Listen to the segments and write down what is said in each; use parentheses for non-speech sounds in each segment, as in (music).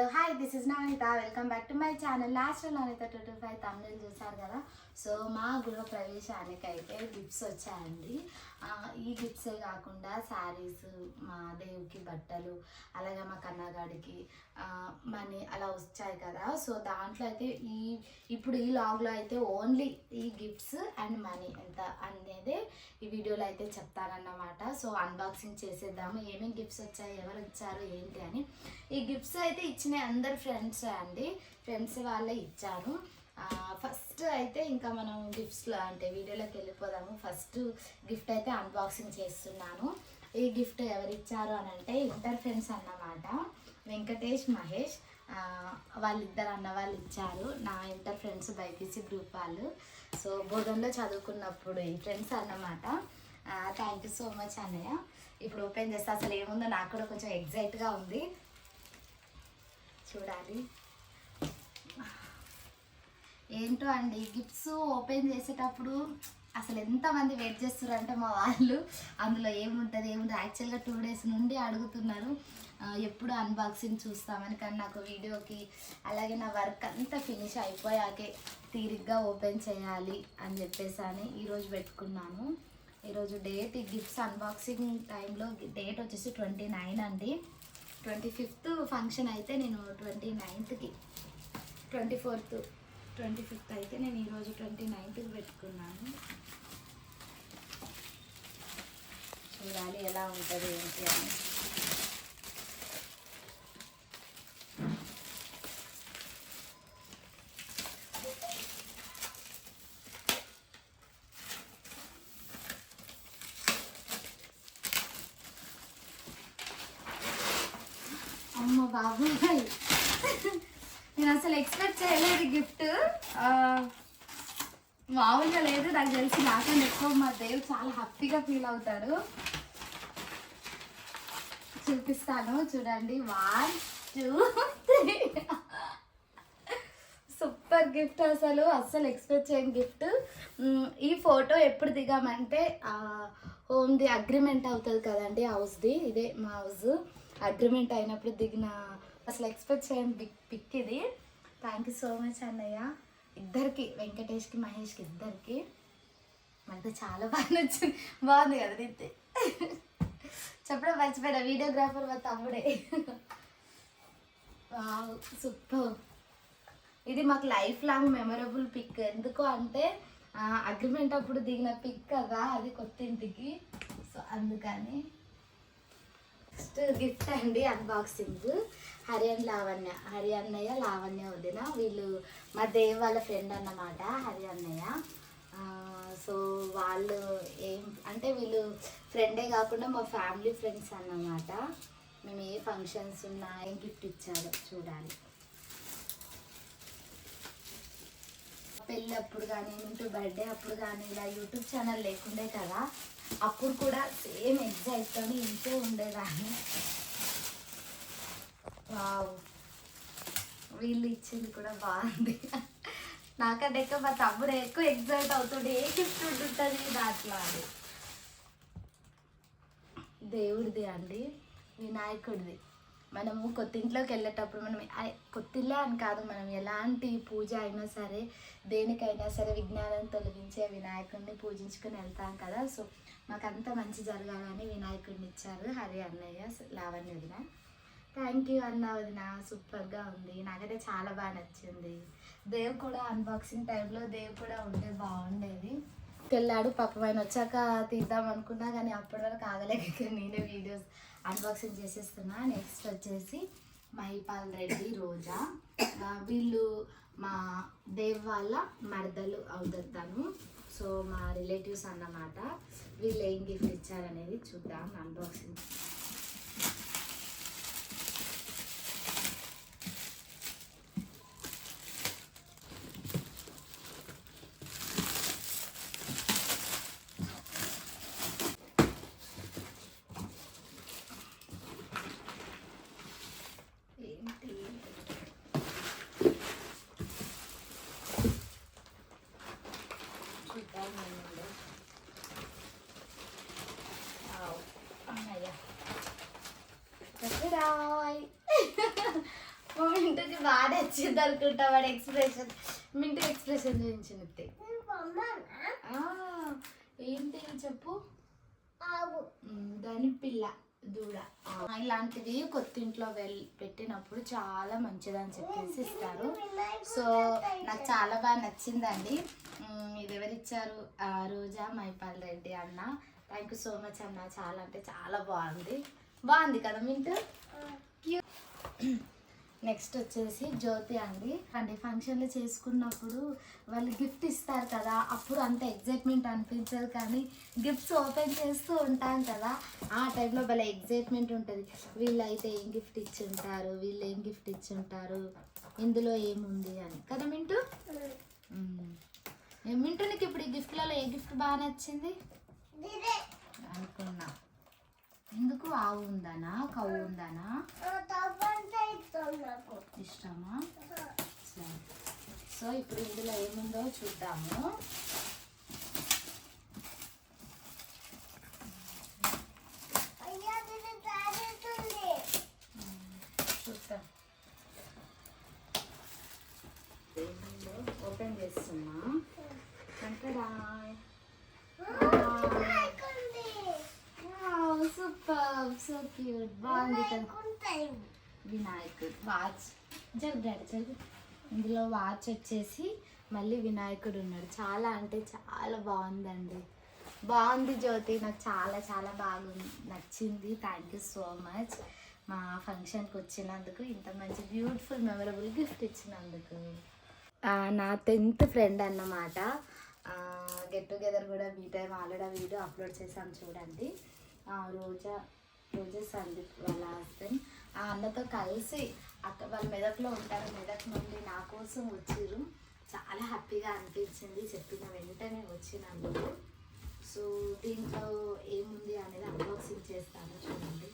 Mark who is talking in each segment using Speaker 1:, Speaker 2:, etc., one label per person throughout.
Speaker 1: Hello hi this is Navaneetha welcome back to my channel last Navaneetha two two five Tamil చూసారు కదా? So మా గృహ ప్రవేశానికైతే అయితే gifts వచ్చాయండి ఈ గిఫ్ట్సే కాకుండా శారీస్ మా దేవుకి బట్టలు అలాగే మా కన్నగాడికి మనీ అలా వచ్చాయి కదా. సో దాంట్లో అయితే ఈ ఇప్పుడు ఈ లాగ్లో అయితే ఓన్లీ ఈ గిఫ్ట్స్ అండ్ మనీ ఎంత అనేది ఈ వీడియోలో అయితే చెప్తానన్నమాట. సో అన్బాక్సింగ్ చేసేద్దాము. ఏమేమి గిఫ్ట్స్ వచ్చాయి ఎవరు ఇచ్చారు ఏంటి అని. ఈ గిఫ్ట్స్ అయితే ఇచ్చిన అందరు ఫ్రెండ్స్ అండి. ఫ్రెండ్స్ వాళ్ళే ఇచ్చారు. ఫస్ట్ అయితే ఇంకా మనం గిఫ్ట్స్లో అంటే వీడియోలోకి వెళ్ళిపోదాము. ఫస్ట్ గిఫ్ట్ అయితే అన్బాక్సింగ్ చేస్తున్నాను. ఈ గిఫ్ట్ ఎవరు ఇచ్చారు అని అంటే ఇంటర్ ఫ్రెండ్స్ అన్నమాట. వెంకటేష్ మహేష్ వాళ్ళిద్దరు అన్న వాళ్ళు ఇచ్చారు. నా ఇంటర్ ఫ్రెండ్స్ బైపీసీ గ్రూప్ వాళ్ళు. సో బోధంలో చదువుకున్నప్పుడు ఈ ఫ్రెండ్స్ అన్నమాట. థ్యాంక్ యూ సో మచ్ అన్నయ్య. ఇప్పుడు ఓపెన్ చేస్తే అసలు ఏముందో నాకు కూడా కొంచెం ఎగ్జైట్గా ఉంది. చూడాలి. ఏంటో అండి గిఫ్ట్స్ ఓపెన్ చేసేటప్పుడు అసలు ఎంతమంది వెయిట్ చేస్తున్నారంటే మా వాళ్ళు. అందులో ఏముంటుంది ఏముంటుంది యాక్చువల్గా టూ డేస్ నుండి అడుగుతున్నారు ఎప్పుడు అన్బాక్సింగ్ చూస్తామని. కానీ నాకు వీడియోకి అలాగే నా వర్క్ అంతా ఫినిష్ అయిపోయాకే తీరిగ్గా ఓపెన్ చేయాలి అని చెప్పేసి అని ఈరోజు పెట్టుకున్నాను. ఈరోజు డేట్ ఈ గిఫ్ట్స్ అన్బాక్సింగ్ టైంలో డేట్ వచ్చేసి ట్వంటీ నైన్ అండి. ట్వంటీ ఫిఫ్త్ ఫంక్షన్ అయితే నేను ట్వంటీ నైన్త్కి ట్వంటీ ఫోర్త్ ట్వంటీ ఫిఫ్త్ అయితే నేను ఈరోజు ట్వంటీ నైన్త్కి పెట్టుకున్నాను. చూడాలి ఎలా ఉంటుంది ఏంటి అని అమ్మ బాబోయ్ నేను అసలు ఎక్స్పెక్ట్ చేయలేదు గిఫ్ట్ మామూలుగా లేదు నాకు తెలిసి నాకన్నా ఎక్కువ మా దేవుడు చాలా హ్యాపీగా ఫీల్ అవుతాడు. చూపిస్తాను చూడండి. One two three super gift అసలు అస్సలు ఎక్స్పెక్ట్ చేయని గిఫ్ట్ ఈ ఫోటో ఎప్పుడు దిగామంటే హోమ్ది అగ్రిమెంట్ అవుతుంది కదండి హౌస్ది ఇదే మా హౌస్ అగ్రిమెంట్ అయినప్పుడు దిగిన అసలు ఎక్స్పెక్ట్ చేయని బిగ్ పిక్ ఇది. థ్యాంక్ యూ సో మచ్ అన్నయ్య. ఇద్దరికి వెంకటేష్కి మహేష్కి ఇద్దరికి అంటే చాలా బాగా నచ్చింది. బాగుంది కదా రీతి చెప్పడం మర్చిపోయినా. వీడియోగ్రాఫర్ మా తమ్ముడే. సూపర్. ఇది మాకు లైఫ్ లాంగ్ మెమరబుల్ పిక్. ఎందుకు అంటే అగ్రిమెంట్ అప్పుడు దిగిన పిక్ కదా అది కొత్త ఇంటికి సో అందుకని నెక్స్ట్ గిఫ్ట్ అండి అన్బాక్సింగ్ హరి అండ్ లావణ్య హరి అన్నయ్య లావణ్య వదిన. వీళ్ళు మా దేవ్ వాళ్ళ ఫ్రెండ్ అన్నమాట హరి అన్నయ్య సో వాళ్ళు ఏం అంటే వీళ్ళు ఫ్రెండే కాకుండా మా ఫ్యామిలీ ఫ్రెండ్స్ అన్నమాట. మేము ఏ ఫంక్షన్స్ ఉన్నా ఏం గిఫ్ట్ ఇచ్చారో చూడాలి. పెళ్ళి అప్పుడు కానీ ఇంటూ బర్త్డే అప్పుడు కానీ ఇలా యూట్యూబ్ ఛానల్ లేకుండే కదా అప్పుడు కూడా సేమ్ ఎగ్జైట్తో ఇంతే ఉండేదాన్ని. వావ్. వీళ్ళు ఇచ్చింది కూడా బాగుంది. నాకంటే ఎక్కువ మా తమ్ముడు ఎక్కువ ఎగ్జైట్ అవుతుండే. ఏ గిఫ్ట్ ఉంటుంటుంది దాంట్లో అది దేవుడిది అండి వినాయకుడిది. మనము కొత్త ఇంట్లోకి వెళ్ళేటప్పుడు మనం కొత్త ఇల్లే అని కాదు మనం ఎలాంటి పూజ అయినా సరే దేనికైనా సరే విజ్ఞానం తొలగించే వినాయకుడిని పూజించుకుని వెళ్తాం కదా. సో మాకంత మంచి జరగాలని వినాయకుడిని ఇచ్చారు హరి అన్నయ్య లావణ్య వదిన. థ్యాంక్ యూ అన్న వదిన సూపర్గా ఉంది. నాకైతే చాలా బాగా నచ్చింది. దేవ్ కూడా అన్బాక్సింగ్ టైంలో దేవ్ కూడా ఉంటే బాగుండేది. తెల్లాడు పాపం ఆయన వచ్చాక తీద్దాం అనుకున్నా కానీ అప్పటి వరకు ఆగలేక నేనే వీడియోస్ అన్బాక్సింగ్ చేసేస్తున్నా. నెక్స్ట్ వచ్చేసి మహిపాల్ రెడ్డి రోజా. వీళ్ళు మా దేవ్ వాళ్ళ మరదలు అవుతాను సో మా రిలేటివ్స్ అన్నమాట. వీళ్ళు ఏం గిఫ్ట్ ఇచ్చారనేది చూద్దాం అన్బాక్సింగ్ ఏంటి చూద్దాం నేను వావ్. అమ్మయ్య బాగా అనుకుంటా వాడి ఎక్స్ప్రెషన్ మింటి ఎక్స్ప్రెషన్ చూపించింది ఆ, ఏంటి చెప్పు? దాని పిల్ల దూడ. ఆ, ఇలాంటివి కొత్త ఇంట్లో వెళ్ళి పెట్టినప్పుడు చాలా మంచిదని చెప్పేసి ఇస్తారు. సో నాకు చాలా బాగా నచ్చిందండి. ఇది ఎవరిచ్చారు? రోజా మైపాల్ రెడ్డి అన్న. థ్యాంక్ యూ సో మచ్ అన్న. చాలా అంటే చాలా బాగుంది. బాగుంది కదా మింటూ? నెక్స్ట్ వచ్చేసి జ్యోతి అండి. అంటే ఫంక్షన్లు చేసుకున్నప్పుడు వాళ్ళు గిఫ్ట్ ఇస్తారు కదా అప్పుడు అంత ఎగ్జైట్మెంట్ అనిపించదు కానీ గిఫ్ట్స్ ఓపెన్ చేస్తూ ఉంటాం కదా ఆ టైంలో భలే ఎగ్జైట్మెంట్ ఉంటుంది. వీళ్ళైతే ఏం గిఫ్ట్ ఇచ్చి ఉంటారు వీళ్ళు ఏం గిఫ్ట్ ఇచ్చి ఉంటారు ఇందులో ఏముంది అని. కదా మింటూ. ఏ మింటూ నీకు ఇప్పుడు ఈ గిఫ్ట్లలో ఏ గిఫ్ట్ బాగా నచ్చింది? అనుకున్నా. ఎందుకు ఆవు ఉందనా కవ్వు ఉందనా? ఇష్టమా? సరే సో ఇప్పుడు ఇందులో ఏముందో చూద్దాము. చూద్దాం. ఓపెన్ చేస్తున్నా. అంటడా సూపర్ సో క్యూట్ బాగుంది వినాయకుడు వాచ్. జరుగు డాడీ జరుగు. ఇందులో వాచ్ వచ్చేసి మళ్ళీ వినాయకుడు ఉన్నాడు. చాలా అంటే చాలా బాగుందండి. బాగుంది జ్యోతి. నాకు చాలా చాలా బాగుంది నచ్చింది. థ్యాంక్ యూ సో మచ్ మా ఫంక్షన్కి వచ్చినందుకు ఇంత మంచి బ్యూటిఫుల్ మెమరబుల్ గిఫ్ట్ ఇచ్చినందుకు. నా టెన్త్ ఫ్రెండ్ అన్నమాట. గెట్ టుగెదర్ కూడా మీ టైం ఆల్రెడీ వీడియో అప్లోడ్ చేసాం చూడండి. రోజా రోజా సందీప్ వాళ్ళ హస్బెండ్. ఆ అన్నతో కలిసి అక్క వాళ్ళ మెదక్లో ఉంటారు. మెదక్ నుండి నా కోసం వచ్చిర్రు. చాలా హ్యాపీగా అనిపించింది చెప్పిన వెంటనే వచ్చినందుకు. సో దీంట్లో ఏముంది అనేది అన్బాక్సింగ్ చేస్తాను చూడండి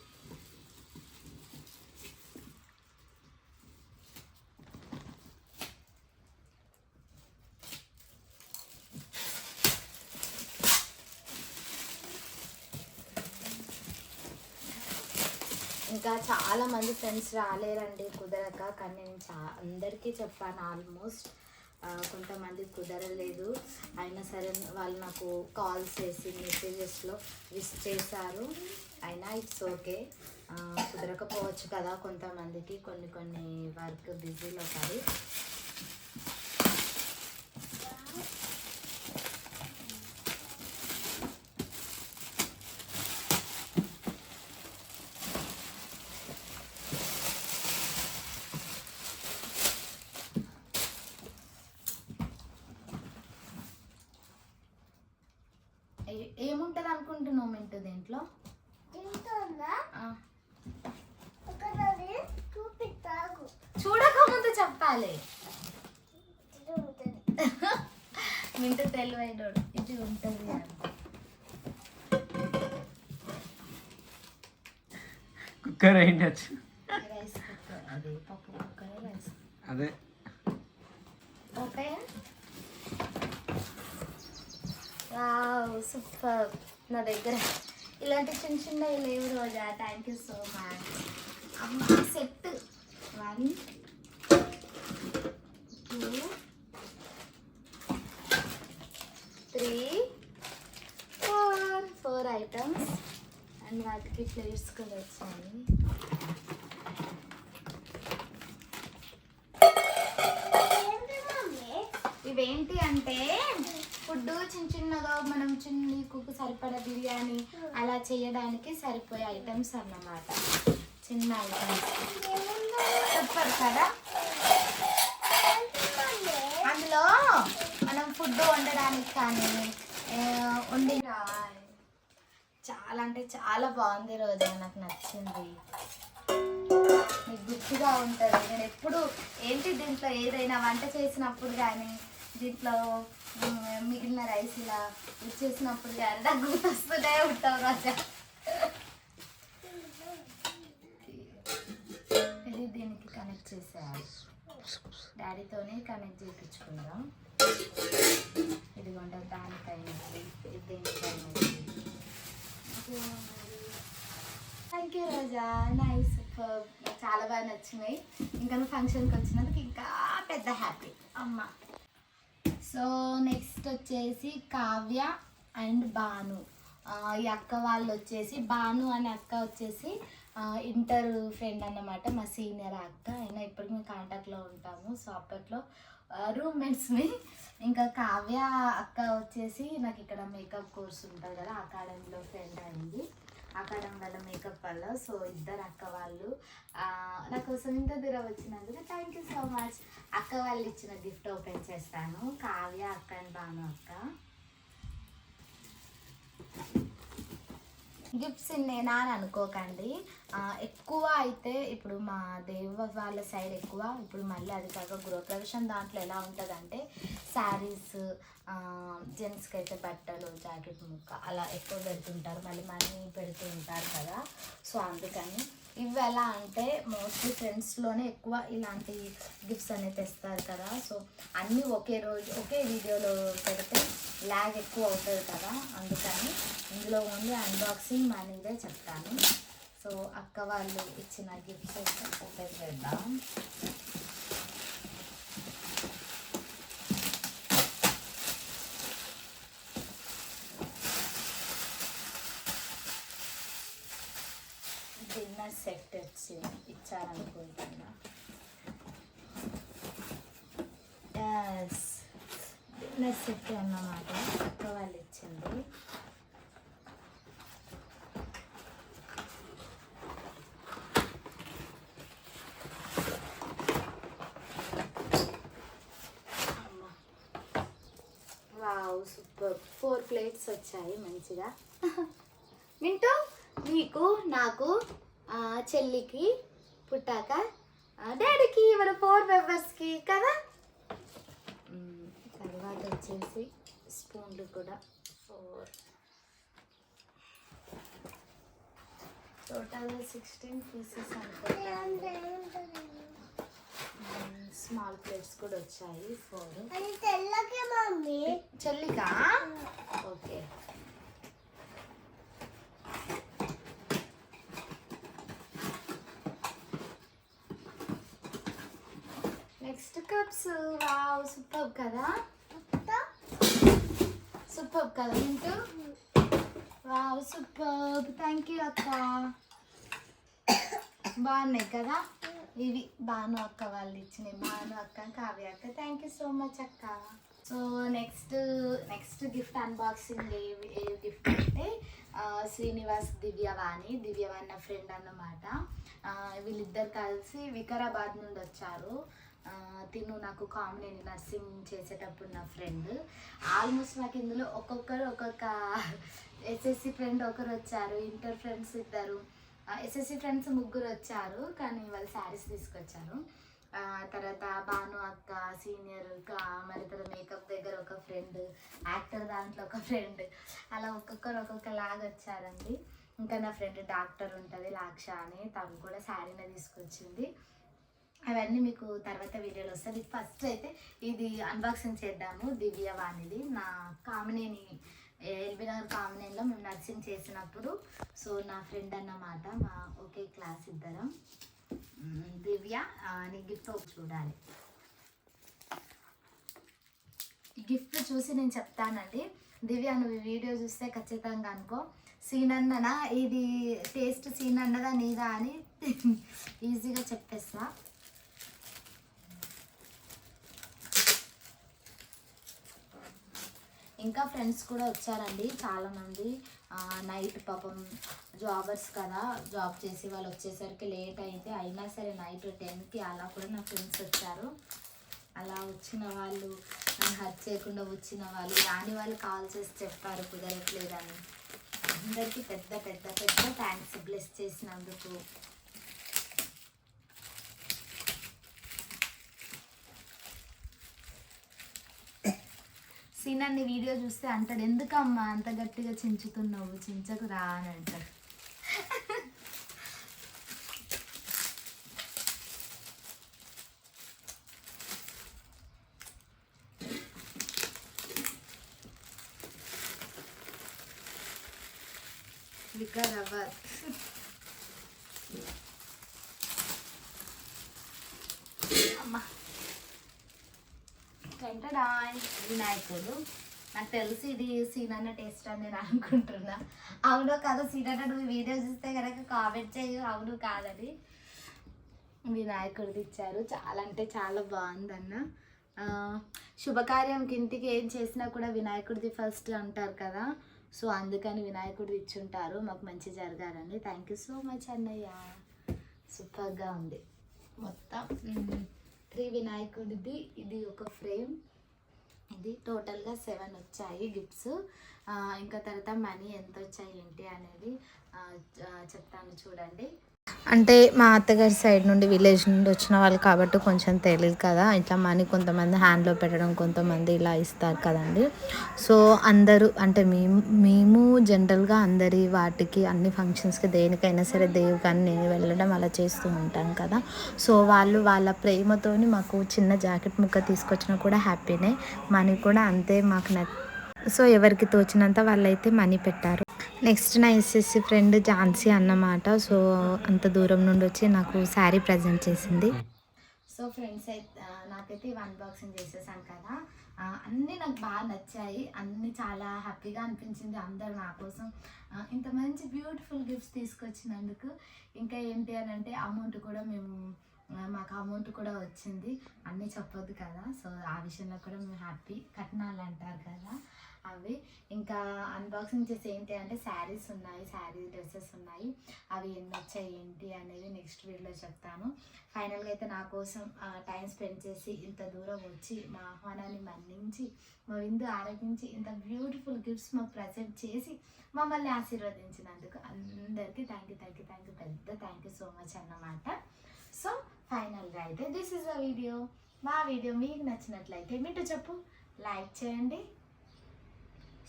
Speaker 1: ఇంకా చాలా మంది ఫ్రెండ్స్ రాలేరండి కుదరక కానీ నేను చా అందరికీ చెప్పాను ఆల్మోస్ట్ కొంతమంది కుదరలేదు. అయినా సరే వాళ్ళు నాకు కాల్స్ చేసి మెసేజెస్లో విష్ చేశారు. అయినా ఇట్స్ ఓకే కుదరకపోవచ్చు కదా కొంతమందికి కొన్ని కొన్ని వర్క్ బిజీలో పడి ఏ- ఏముంటది అనుకుంటున్నావు మింటూ దీంట్లో ఆ, చూడక ముందు చెప్పాలి. మింటూ తెలివైనోడు ఇది ఉంటుంది అని.
Speaker 2: కుక్కర్ అయిండొచ్చు
Speaker 1: కుక్కర్ అది ఓకే సూపర్. నా దగ్గర ఇలాంటి చిన్న చిన్నవి లేవు Roja? Thank you so much అమ్మ set one two three four four items and వాటికి ప్లేట్స్ కూడా వచ్చాయి ఇవేంటి అంటే ఫుడ్ చిన్న చిన్నగా మనం చిన్న కుక్ సరిపడా బిర్యానీ అలా చేయడానికి సరిపోయే ఐటమ్స్ అన్నమాట. చిన్న ఐటమ్స్. సూపర్ కదా? అందులో మనం ఫుడ్ వండడానికి కానీ ఆ, వండి చాలా అంటే చాలా బాగుంది రోజు. నాకు నచ్చింది. మీకు గుర్తుగా ఉంటుంది. నేను ఎప్పుడు ఏంటి దీంట్లో ఏదైనా వంట చేసినప్పుడు కానీ దీంట్లో మిగిలిన రైస్ ఇలా ఇచ్చేసినప్పుడు అంతా గుర్తొస్తూనే ఉంటావు రాజా. ఇది దీనికి కనెక్ట్ చేసేయాలి డాడీతోనే కనెక్ట్ చేయించుకుందాం. ఇదిగోండి దానిపైన ఇది దీనిపైన థ్యాంక్ యూ రోజా. నైస్ చాలా బాగా నచ్చినాయి. ఇంకా నువ్వు ఫంక్షన్కి వచ్చినందుకు ఇంకా పెద్ద హ్యాపీ అమ్మ. సో నెక్స్ట్ వచ్చేసి కావ్య అండ్ భాను ఈ అక్క వాళ్ళు వచ్చేసి భాను అనే అక్క వచ్చేసి ఇంటర్ ఫ్రెండ్ అన్నమాట మా సీనియర్ అక్క. అయినా ఇప్పటికి మేము కాంటాక్ట్లో ఉంటాము. సో అప్పట్లో రూమ్మేట్స్ని ఇంకా కావ్య అక్క వచ్చేసి నాకు ఇక్కడ మేకప్ కోర్స్ ఉంటుంది కదా అకాడమీలో ఫ్రెండ్ అయింది. అక్కడ వల్ల మేకప్ వల్ల. సో ఇద్దరు అక్క వాళ్ళు నా కోసం ఇంత దూరం వచ్చినందుకు థ్యాంక్ యూ సో మచ్ అక్క వాళ్ళు ఇచ్చిన గిఫ్ట్ ఓపెన్ చేస్తాను. కావ్య అక్క అండ్ భాను అక్క. గిఫ్ట్స్ నేనా అని అనుకోకండి. ఎక్కువ అయితే ఇప్పుడు మా దేవ వాళ్ళ సైడ్ ఎక్కువ. ఇప్పుడు మళ్ళీ అది కాక గృహప్రవేశం దాంట్లో ఎలా ఉంటుందంటే శారీస్ జెంట్స్కి అయితే బట్టలు జాకెట్ ముక్క అలా ఎక్కువ పెడుతుంటారు. మళ్ళీ మనీ పెడుతూ ఉంటారు కదా. సో అందుకని ఇవి ఎలా అంటే మోస్ట్లీ ఫ్రెండ్స్లోనే ఎక్కువ ఇలాంటి గిఫ్ట్స్ అనేది తెస్తారు కదా. సో అన్నీ ఒకే రోజు ఒకే వీడియోలో పెడితే ల్యాగ్ ఎక్కువ అవుతుంది కదా. అందుకని ఇందులో ఓన్లీ అన్బాక్సింగ్ మనీదే చెప్తాను. సో అక్క వాళ్ళు ఇచ్చిన గిఫ్ట్స్ ఓపెన్ చేద్దాం. డిన్నర్ సెట్ వచ్చి ఇచ్చారనుకుంటున్నా. డిన్నర్ సెట్ అన్నమాట. అక్క వాళ్ళు ఇచ్చింది వావ్ సూపర్. ఫోర్ ప్లేట్స్ వచ్చాయి మంచిగా. మింటూ నీకు నాకు చెల్లికి పుట్టాక డాడీకి మన ఫోర్ మెంబర్స్కి కదా? తర్వాత వచ్చేసి స్పూన్లు కూడా. ఫోర్ టోటల్ సిక్స్టీన్ పీసెస్ అనుకుంటాను. స్మాల్ ప్లేట్స్ కూడా వచ్చాయి. ఫోర్
Speaker 3: తెల్లకి
Speaker 1: చెల్లికా? Okay. Next cups. Wow super కదా? సూపర్ కదా into wow super. Thank you అక్క. బాగున్నాయి కదా? ఇవి. భాను అక్క వాళ్ళు ఇచ్చినాయి భాను అక్క కావ్య అక్క. థ్యాంక్ యూ సో మచ్ అక్క. So next next gift unboxing ఏ ఏ గిఫ్ట్ అంటే శ్రీనివాస్ దివ్యవాణి దివ్యవాణి నా ఫ్రెండ్ అన్నమాట. వీళ్ళిద్దరు కలిసి వికారాబాద్ నుండి వచ్చారు. తిను నాకు కామన్ నర్సింగ్ చేసేటప్పుడు నా ఫ్రెండ్. ఆల్మోస్ట్ నాకు ఇందులో ఒక్కొక్కరు ఒక్కొక్క ఎస్ఎస్సి ఫ్రెండ్ ఒకరు వచ్చారు ఇంటర్ ఫ్రెండ్స్ ఇద్దరు. ఎస్ఎస్సి ఫ్రెండ్స్ ముగ్గురు వచ్చారు కానీ వాళ్ళు శారీస్ తీసుకొచ్చారు. తర్వాత భాను అక్క సీనియర్ మరి తర్వాత మేకప్ దగ్గర ఒక ఫ్రెండ్ యాక్టర్ దాంట్లో ఒక ఫ్రెండ్ అలా ఒక్కొక్కరు ఒక్కొక్క లాగా వచ్చారండి. ఇంకా నా ఫ్రెండ్ డాక్టర్ ఉంటుంది లాక్ష అని. తను కూడా శారీనే తీసుకొచ్చింది. అవన్నీ మీకు తర్వాత వీడియోలో వస్తుంది ఫస్ట్ అయితే ఇది అన్బాక్సింగ్ చేద్దాము. దివ్య వాణిది. నా కామినేని ఎల్బీ నగర్ కామినేనిలో మేము నర్సింగ్ చేసినప్పుడు. సో నా ఫ్రెండ్ అన్నమాట. మా ఒకే క్లాస్ ఇద్దరం. దివ్య నీ గిఫ్ట్ చూడాలి. ఈ గిఫ్ట్ చూసి నేను చెప్తానండి. దివ్య నువ్వు వీడియో చూస్తే ఖచ్చితంగా అనుకో. సీనన్ననా? ఇది టేస్ట్ సీనన్నదా నీదా అని (laughs) ఈజీగా చెప్పేస్తా. ఇంకా ఫ్రెండ్స్ కూడా వచ్చారండి చాలామంది. నైట్ పాపం జాబర్స్ కదా జాబ్ చేసి వాళ్ళు వచ్చేసరికి లేట్ అయితే అయినా సరే నైట్ టెన్కి అలా కూడా నా ఫ్రెండ్స్ వచ్చారు. అలా వచ్చిన వాళ్ళు నన్ను హర్ట్ చేయకుండా వచ్చిన వాళ్ళు రాని వాళ్ళు కాల్ చేసి చెప్పారు కుదరట్లేదని. అందరికీ పెద్ద పెద్ద పెద్ద థ్యాంక్స్ బ్లెస్ చేసినందుకు. సీనాన్ని వీడియో చూస్తే అంటాడు ఎందుకమ్మా అంత గట్టిగా చించుతున్నావు? చించకు రా అని అంటాడు. వికారాబాద్ అమ్మా వెంటడాయ్ వినాయకుడు? నాకు తెలిసి ఇది సీనన్న టేస్ట్ అని నేను అనుకుంటున్నా. అవును కాదు సీనన్న నువ్వు వీడియో చూస్తే కనుక కామెంట్ చేయు అవును కాదని వినాయకుడిది ఇచ్చారు. చాలా అంటే చాలా బాగుందన్న. శుభకార్యం శుభకార్యంకి ఇంటికి ఏం చేసినా కూడా వినాయకుడిది ఫస్ట్ అంటారు కదా. సో అందుకని వినాయకుడిది ఇచ్చుంటారు. మాకు మంచి జరగాలని థ్యాంక్ యూ సో మచ్ అన్నయ్య. సూపర్గా ఉంది. మొత్తం. త్రీ వినాయకుడిది ఇది ఒక ఫ్రేమ్. ఇది టోటల్గా సెవెన్ వచ్చాయి గిఫ్ట్స్ ఇంకా తర్వాత మనీ ఎంత వచ్చాయి ఏంటి అనేది చెప్తాను చూడండి.
Speaker 4: అంటే మా అత్తగారి సైడ్ నుండి విలేజ్ నుండి వచ్చిన వాళ్ళు కాబట్టి కొంచెం తెలియదు కదా. ఇట్లా మనీ కొంతమంది హ్యాండ్లో పెట్టడం కొంతమంది ఇలా ఇస్తారు కదండి. సో అందరూ అంటే మేము మేము జనరల్గా అందరి వాటికి అన్ని ఫంక్షన్స్కి దేనికైనా సరే దేవుకని నేను వెళ్ళడం అలా చేస్తూ ఉంటాం కదా. సో వాళ్ళు వాళ్ళ ప్రేమతోని మాకు చిన్న జాకెట్ ముక్క తీసుకొచ్చినా కూడా హ్యాపీనే. మనీ కూడా అంతే మాకు నచ్చ సో ఎవరికి తోచినంత వాళ్ళైతే మనీ పెట్టారు. నెక్స్ట్ నా ఎస్ఎస్సి ఫ్రెండ్ ఝాన్సీ అన్నమాట. సో అంత దూరం నుండి వచ్చి నాకు శారీ ప్రజెంట్ చేసింది.
Speaker 1: సో ఫ్రెండ్స్ అయితే నాకైతే ఇవి అన్బాక్సింగ్ చేసేసాను కదా. అన్నీ నాకు బాగా నచ్చాయి. అన్నీ చాలా హ్యాపీగా అనిపించింది అందరు నా కోసం. ఇంత మంచి బ్యూటిఫుల్ గిఫ్ట్స్ తీసుకొచ్చినందుకు ఇంకా ఏంటి అని అంటే అమౌంట్ కూడా మేము మాకు అమౌంట్ కూడా వచ్చింది. అన్నీ చెప్పొద్దు కదా. సో ఆ విషయంలో కూడా మేము హ్యాపీ కట్నాలు అంటారు కదా. అవి. ఇంకా అన్బాక్సింగ్ చేసి ఏంటి అంటే శారీస్ ఉన్నాయి శారీ డ్రెస్సెస్ ఉన్నాయి. అవి ఎన్ని వచ్చాయి ఏంటి అనేది నెక్స్ట్ వీడియోలో చెప్తాను. ఫైనల్గా అయితే నా కోసం టైం స్పెండ్ చేసి ఇంత దూరం వచ్చి మా ఆహ్వానాన్ని మన్నించి మా విందు ఆరగించి ఇంత బ్యూటిఫుల్ గిఫ్ట్స్ మాకు ప్రజెంట్ చేసి మమ్మల్ని ఆశీర్వదించినందుకు అందరికీ thank you thank you thank you పెద్ద థ్యాంక్ యూ సో మచ్ అన్నమాట. సో ఫైనల్గా అయితే దిస్ ఇస్ అ వీడియో మా వీడియో మీకు నచ్చినట్లయితే మీతో చెప్పు లైక్ చేయండి.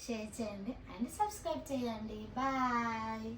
Speaker 1: షేర్ చేయండి అండ్ సబ్స్క్రైబ్ చేయండి. బాయ్.